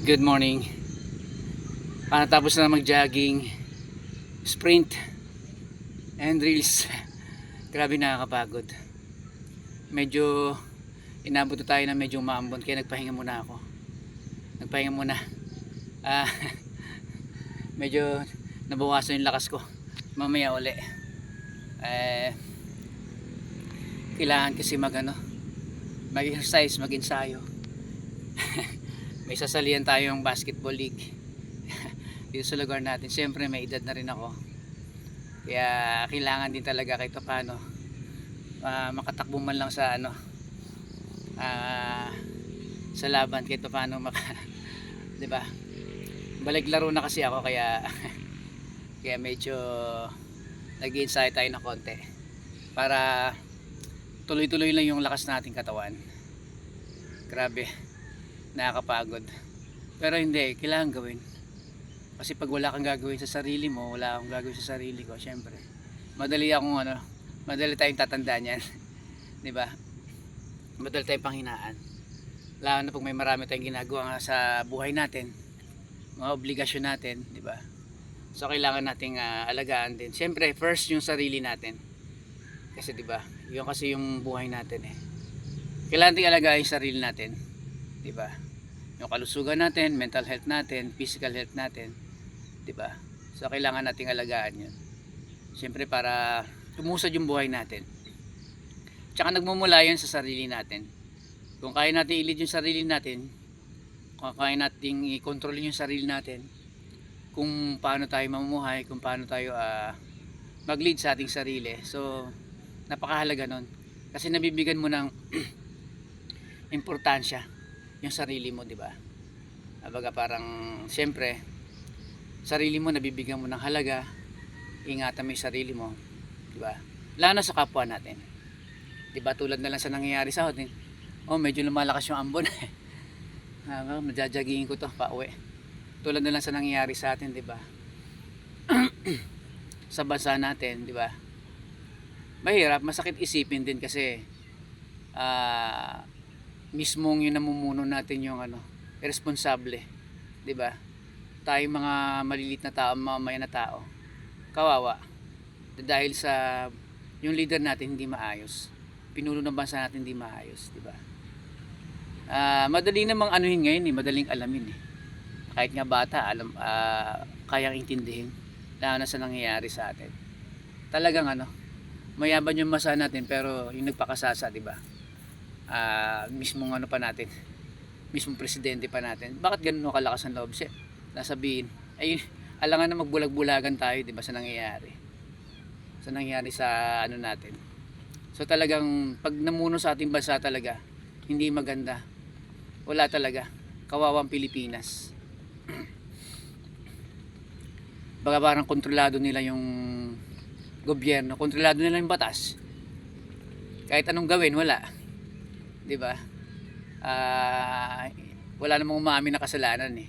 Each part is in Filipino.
Good morning. Ah, tapos na mag-jogging, sprint, and reels. Grabe nakakapagod. Medyo inabot na tayo na medyo maambon kaya nagpahinga muna ako. Nagpahinga muna. Ah, medyo nabawasan yung lakas ko. Mamaya uli. Eh, kailangan kasi mag ano, mag-exercise, mag-ensayo. may sasalihan tayong basketball league. Dito sa lugar natin. Syempre may edad na rin ako. Kaya kailangan din talaga kahit pa paano ah, makatakbo man lang sa ano ah, sa laban kahit pa paano maka, 'di ba? Balik laro na kasi ako kaya kaya medyo nag-insight tayo na konti para tuloy-tuloy lang yung lakas nating katawan. Grabe nakakapagod. Pero hindi kailangan gawin. Kasi pag wala kang gagawin sa sarili mo wala akong gagawin sa sarili ko syempre. Madali akong ano madali tayong tatandaan yan. Di ba? Madali tayong panghinaan. Lalo na pag may marami tayong ginagawa nga sa buhay natin mga obligasyon natin di ba? So kailangan nating ah, alagaan din. Syempre first yung sarili natin. Kasi di ba? Yun kasi yung buhay natin eh. Kailangan nating alagaan yung sarili natin di ba? Yung kalusugan natin, mental health natin, physical health natin, di ba? So kailangan nating alagaan 'yun. Siyempre para umusad yung buhay natin. Tsaka nagmumula 'yan sa sarili natin. Kung kaya natin i-lead yung sarili natin, kung kaya nating i-control yung sarili natin, kung paano tayo mamumuhay, kung paano tayo ah, mag-lead sa ating sarili. So, napakahalaga nun. Kasi nabibigyan mo ng importansya yung sarili mo, di ba? Abaga parang, siyempre, sarili mo nabibigyan mo ng halaga, ingatan mo yung sarili mo, di ba? Lalo sa kapwa natin. Di ba tulad na lang sa nangyayari sa atin, oh medyo lumalakas yung ambon. ah, majajagihin ko to, pauwi. Tulad na lang sa nangyayari sa atin, di ba? sa bansa natin, di ba? Mahirap, masakit isipin din kasi ah mismong yung namumuno natin yung ano, responsable, 'di ba? Tayo mga malilit na tao, mamaya na tao. Kawawa. Dahil sa yung leader natin hindi maayos. Pinuno ng bansa natin hindi maayos, 'di ba? Ah, madali namang anuhin ngayon eh, madaling alamin eh. Kahit nga bata, alam ah, kayang intindihin lalo na sa nangyayari sa atin. Talagang ano, mayaban yung masa natin pero yung nagpakasasa, 'di ba? Ah mismong ano pa natin mismong presidente pa natin. Bakit ganun kalakas ang loob siya nasabihin ay alangan na magbulag-bulagan tayo di ba sa nangyayari? Sa nangyayari sa ano natin. So talagang pag namuno sa ating bansa talaga hindi maganda. Wala talaga. Kawawang Pilipinas. Baga parang kontrolado nila yung gobyerno kontrolado nila yung batas. Kahit anong gawin wala 'di ba? Ah, wala namang umaamin na kasalanan eh.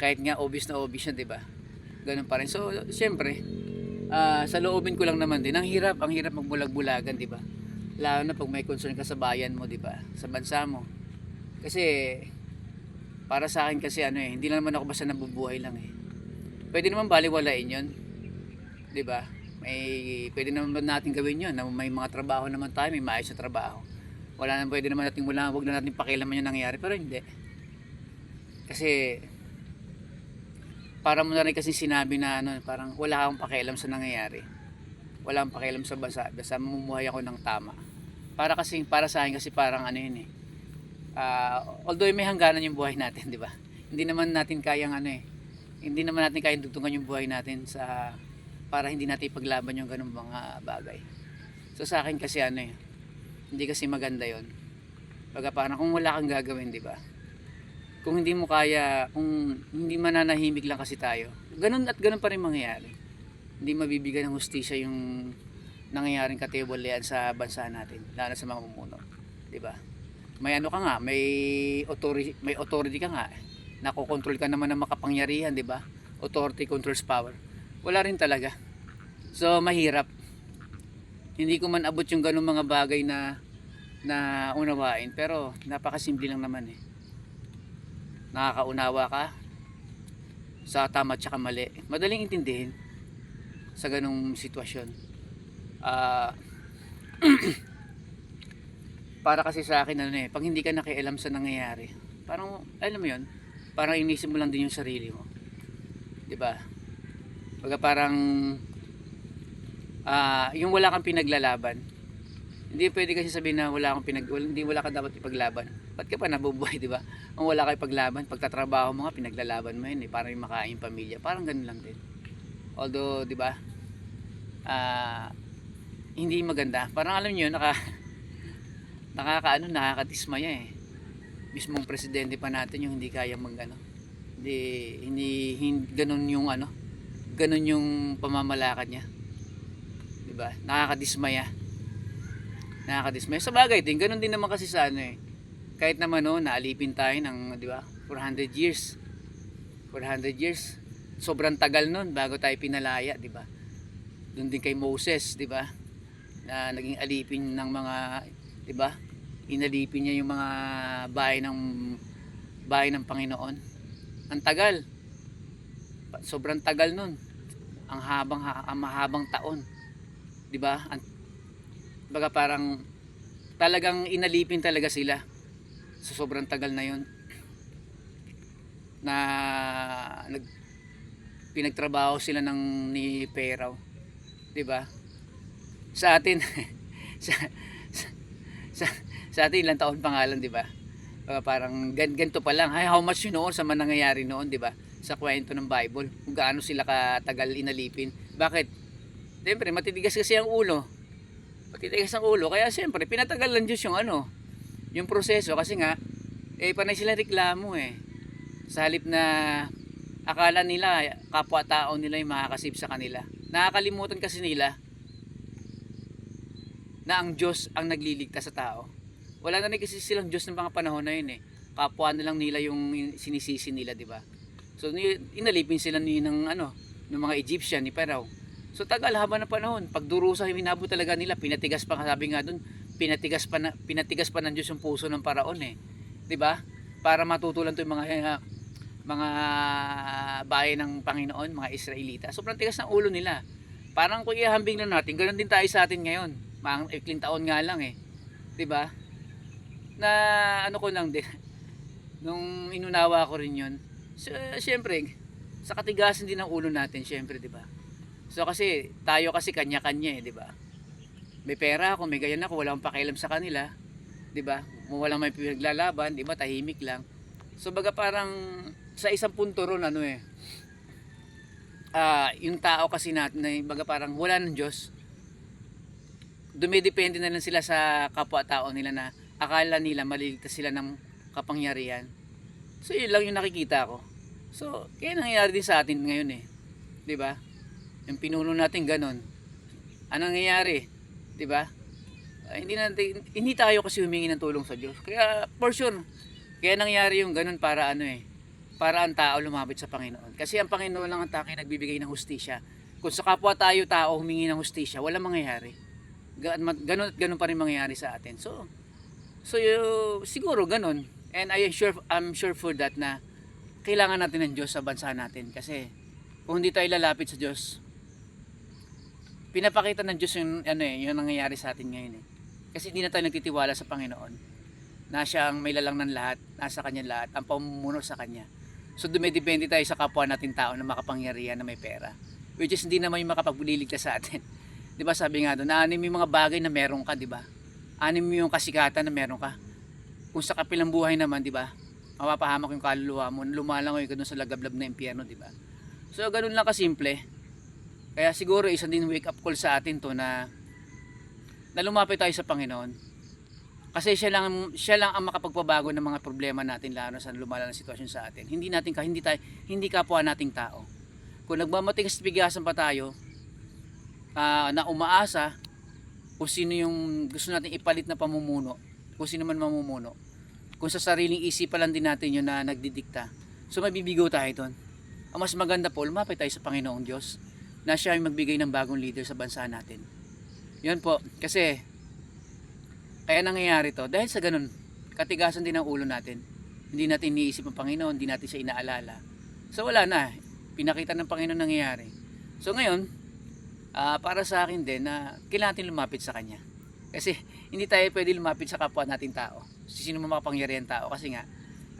Kahit nga obvious na obvious na, 'di ba? Ganun pa rin. So, siyempre, ah, sa loobin ko lang naman din, ang hirap, ang hirap magbulag-bulagan, 'di ba? Lalo na pag may concern ka sa bayan mo, 'di ba? Sa bansa mo. Kasi para sa akin kasi ano eh, hindi lang naman ako basta nabubuhay lang eh. Pwede naman baliwalain 'yon. 'Di ba? May pwede naman natin gawin 'yon, may mga trabaho naman tayo, may maayos na trabaho wala nang pwede naman natin wala wag na natin pakialaman yung nangyayari pero hindi. Kasi para mo na rin kasi sinabi na ano parang wala akong pakialam sa nangyayari wala akong pakialam sa basa basta mamumuhay ako ng tama. Para kasi para sa akin kasi parang ano yun eh. Ah, although may hangganan yung buhay natin di ba? Hindi naman natin kayang ano eh. Hindi naman natin kayang dugtungan yung buhay natin sa para hindi natin ipaglaban yung ganung mga bagay. So sa akin kasi ano eh hindi kasi maganda yon Baga parang kung wala kang gagawin, di ba? Kung hindi mo kaya, kung hindi mananahimik lang kasi tayo, ganun at ganun pa rin mangyayari. Hindi mabibigyan ng hustisya yung nangyayaring katiwalian sa bansa natin, lalo sa mga mumuno. Di ba? May ano ka nga, may authority, may authority ka nga. Nakokontrol ka naman ng makapangyarihan, di ba? Authority controls power. Wala rin talaga. So, mahirap hindi ko man abot yung ganung mga bagay na na unawain pero napakasimple lang naman eh nakakaunawa ka sa tama at saka mali. Madaling intindihin sa ganong sitwasyon. Ah para kasi sa akin ano eh, pag hindi ka nakialam sa nangyayari, parang alam mo 'yon, parang inisip mo lang din yung sarili mo. 'Di ba? Pagka parang ah yung wala kang pinaglalaban. Hindi pwede kasi sabihin na wala kang pinag wala, hindi wala ka dapat ipaglaban. Ba't ka pa nabubuhay, 'di ba? Ang wala kang paglaban, pagtatrabaho mo nga pinaglalaban mo 'yun eh, para yung makain pamilya. Parang ganun lang din. Although, 'di ba? Ah hindi maganda. Parang alam niyo, naka nakakaano, nakakatismaya eh. Mismong presidente pa natin yung hindi kaya magano. Hindi hindi, hindi ganun yung ano, ganun yung pamamalakad niya. 'Di ba? Nakakadismaya. Nakakadismaya. Sa bagay din, ganun din naman kasi sa ano eh. Kahit naman no, naalipin tayo ng, 'di ba? 400 years. 400 years. Sobrang tagal nun bago tayo pinalaya, 'di ba? Doon din kay Moses, 'di ba? Na naging alipin ng mga 'di ba? Inalipin niya yung mga bahay ng bahay ng Panginoon. Ang tagal. Sobrang tagal nun. Ang habang ang mahabang taon. 'Di ba? Baga parang talagang inalipin talaga sila. So sobrang tagal na 'yon. Na nag pinagtrabaho sila ng ni Peraw. 'Di ba? Sa atin sa, sa, sa, sa atin ilang taon pangalan, 'di ba? Baka parang gan ganito pa lang. Ay, how much yun noon sa mga nangyayari noon, 'di ba? Sa kwento ng Bible, kung gaano sila katagal inalipin. Bakit? Siyempre, matitigas kasi ang ulo. Matitigas ang ulo. Kaya siyempre, pinatagal lang Diyos yung ano, yung proseso. Kasi nga, eh, panay sila reklamo eh. Sa halip na akala nila, kapwa-tao nila yung makakasib sa kanila. Nakakalimutan kasi nila na ang Diyos ang nagliligtas sa tao. Wala na rin kasi silang Diyos ng mga panahon na yun eh. Kapwa na lang nila yung sinisisi nila, di ba? So inalipin sila ni ng ano, ng mga Egyptian ni Pharaoh. So tagal haba ng panahon. Pagdurusa hinabo talaga nila, pinatigas pa sabi nga doon, pinatigas pa na, pinatigas pa ng Diyos yung puso ng paraon eh. 'Di ba? Para matutulan 'to yung mga eh, mga bayan ng Panginoon, mga Israelita. Sobrang tigas ng ulo nila. Parang kung ihambing na natin, ganoon din tayo sa atin ngayon. Mga ikling taon nga lang eh. 'Di ba? Na ano ko lang din nung inunawa ko rin 'yon. So, syempre, sa katigasan din ng ulo natin, syempre, 'di ba? So kasi tayo kasi kanya-kanya eh, 'di ba? May pera ako, may ganyan ako, wala akong pakialam sa kanila, 'di ba? Walang may pinaglalaban, 'di ba? Tahimik lang. So baga parang sa isang punto ron ano eh. Ah, yung tao kasi natin, na baga parang wala ng Diyos. Dumidepende na lang sila sa kapwa-tao nila na akala nila maliligtas sila ng kapangyarihan. So yun lang yung nakikita ko. So, kaya nangyayari din sa atin ngayon eh. 'Di ba? Yung pinuno natin ganun. Anong nangyayari? 'Di ba? Ay, hindi natin hindi tayo kasi humingi ng tulong sa Diyos. Kaya for sure, kaya nangyari yung ganun para ano eh, para ang tao lumapit sa Panginoon. Kasi ang Panginoon lang ang taki nagbibigay ng hustisya. Kung sa kapwa tayo tao humingi ng hustisya, wala mangyayari. Ganun, at ganun pa rin mangyayari sa atin. So, so you, siguro ganun. And I am sure, I'm sure for that na kailangan natin ng Diyos sa bansa natin. Kasi kung hindi tayo lalapit sa Diyos, pinapakita ng Diyos yung, ano eh, yung nangyayari sa atin ngayon eh. Kasi hindi na tayo nagtitiwala sa Panginoon na siya ang may lalang ng lahat, nasa kanya lahat, ang pamumuno sa kanya. So dumidepende tayo sa kapwa natin tao na makapangyarihan na may pera. Which is hindi naman yung makapagliligtas sa atin. 'Di ba sabi nga doon, anim yung mga bagay na meron ka, 'di ba? Anim yung kasikatan na meron ka. Kung sa kapilang buhay naman, 'di ba? Mapapahamak yung kaluluwa mo, lumalangoy ka doon sa lagablab na impyerno, 'di ba? So ganun lang kasimple. Kaya siguro isang din wake up call sa atin to na na lumapit tayo sa Panginoon. Kasi siya lang siya lang ang makapagpabago ng mga problema natin lalo sa lumala na sitwasyon sa atin. Hindi natin hindi tayo hindi kapwa nating tao. Kung nagmamatigas bigasan pa tayo ah, na umaasa kung sino yung gusto nating ipalit na pamumuno, kung sino man mamumuno. Kung sa sariling isipan lang din natin yun na nagdidikta. So mabibigo tayo doon. Ang mas maganda po, lumapit tayo sa Panginoong Diyos na siya yung magbigay ng bagong leader sa bansa natin. Yun po, kasi kaya nangyayari to dahil sa ganun, katigasan din ang ulo natin. hindi natin iniisip ang Panginoon, hindi natin siya inaalala. So wala na, pinakita ng Panginoon nangyayari. So ngayon, ah, para sa akin din na kailangan natin lumapit sa Kanya. Kasi hindi tayo pwede lumapit sa kapwa nating tao. Sino mo makapangyarihan tao kasi nga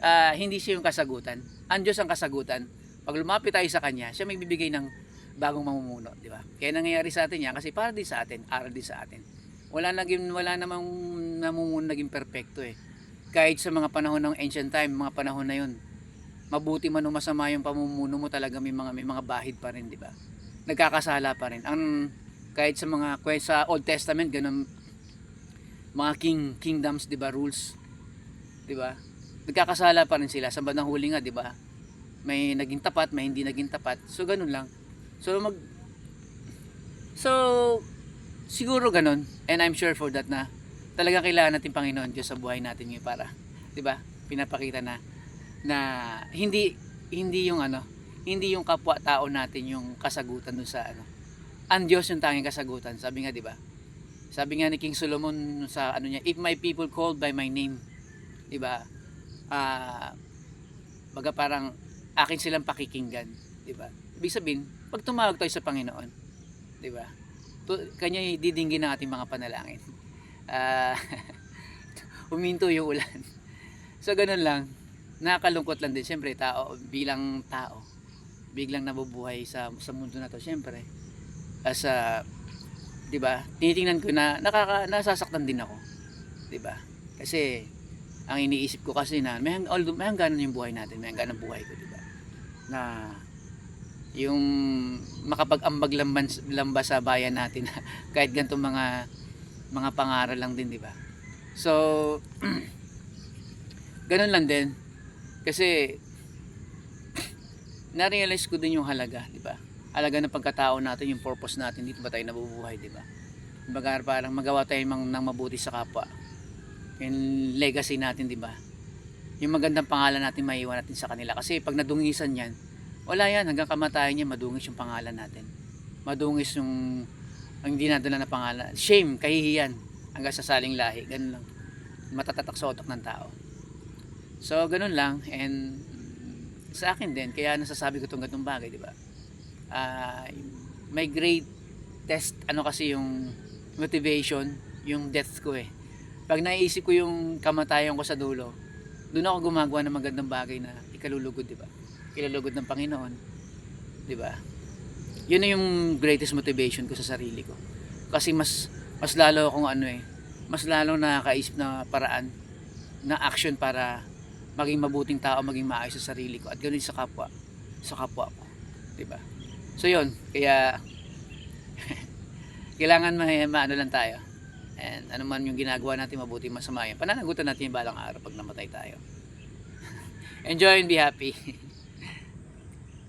ah, hindi siya yung kasagutan. Ang Diyos ang kasagutan. Pag lumapit tayo sa Kanya, siya may bibigay ng bagong mamumuno, di ba? Kaya nangyayari sa atin yan kasi para din sa atin, aral din sa atin. Wala naging wala namang namumuno naging perpekto eh. Kahit sa mga panahon ng ancient time, mga panahon na yun, mabuti man o masama yung pamumuno mo talaga may mga may mga bahid pa rin, di ba? Nagkakasala pa rin. Ang kahit sa mga sa Old Testament ganun mga king kingdoms, di ba, rules, di ba? Nagkakasala pa rin sila sa bandang huli nga, di ba? May naging tapat, may hindi naging tapat. So ganun lang. So mag So siguro ganun and I'm sure for that na talaga kailangan natin Panginoon Diyos sa buhay natin ngayon para 'di ba? Pinapakita na na hindi hindi yung ano, hindi yung kapwa tao natin yung kasagutan dun sa ano. Ang Diyos yung tanging kasagutan. Sabi nga 'di ba? Sabi nga ni King Solomon sa ano niya, if my people called by my name, 'di ba? Ah baga parang akin silang pakikinggan, 'di ba? Ibig sabihin, pag tumawag tayo sa Panginoon, 'di ba? Kanya didinggin ng ating mga panalangin. Ah huminto yung ulan. So ganun lang. Nakakalungkot lang din siyempre tao bilang tao. Biglang nabubuhay sa sa mundo na to siyempre. As a 'di ba? Tinitingnan ko na nakaka nasasaktan din ako. 'Di ba? Kasi ang iniisip ko kasi na may, although, may hangganan yung buhay natin, may hangganan buhay ko, 'di ba? Na yung makapag-ambag lamban, lamba sa bayan natin kahit ganito mga mga pangaral lang din, di ba? So, ganun lang din. Kasi, na-realize ko din yung halaga, di ba? Halaga ng pagkatao natin, yung purpose natin, dito ba tayo nabubuhay, di ba? Kumbaga parang magawa tayo mang, ng mabuti sa kapwa. Yung legacy natin, di ba? Yung magandang pangalan natin, maiiwan natin sa kanila. Kasi pag nadungisan yan, wala yan, hanggang kamatayan niya, madungis yung pangalan natin. Madungis yung ang hindi nadala na pangalan. Shame, kahihiyan, hanggang sa saling lahi. Ganun lang. Matatatak sa utak ng tao. So, ganun lang. And sa akin din, kaya nasasabi ko itong ganitong bagay, di ba? Ah, may great test, ano kasi yung motivation, yung death ko eh. Pag naisip ko yung kamatayan ko sa dulo, doon ako gumagawa ng magandang bagay na ikalulugod, di ba? Ikalulugod ng Panginoon, di ba? Yun na yung greatest motivation ko sa sarili ko. Kasi mas mas lalo akong ano eh, mas lalo nakakaisip na paraan na action para maging mabuting tao, maging maayos sa sarili ko at ganoon sa kapwa, sa kapwa ko, 'di ba? So 'yun, kaya kailangan ma maano lang tayo. And ano man yung ginagawa natin mabuti masama yan. Pananagutan natin yung balang araw pag namatay tayo. Enjoy and be happy.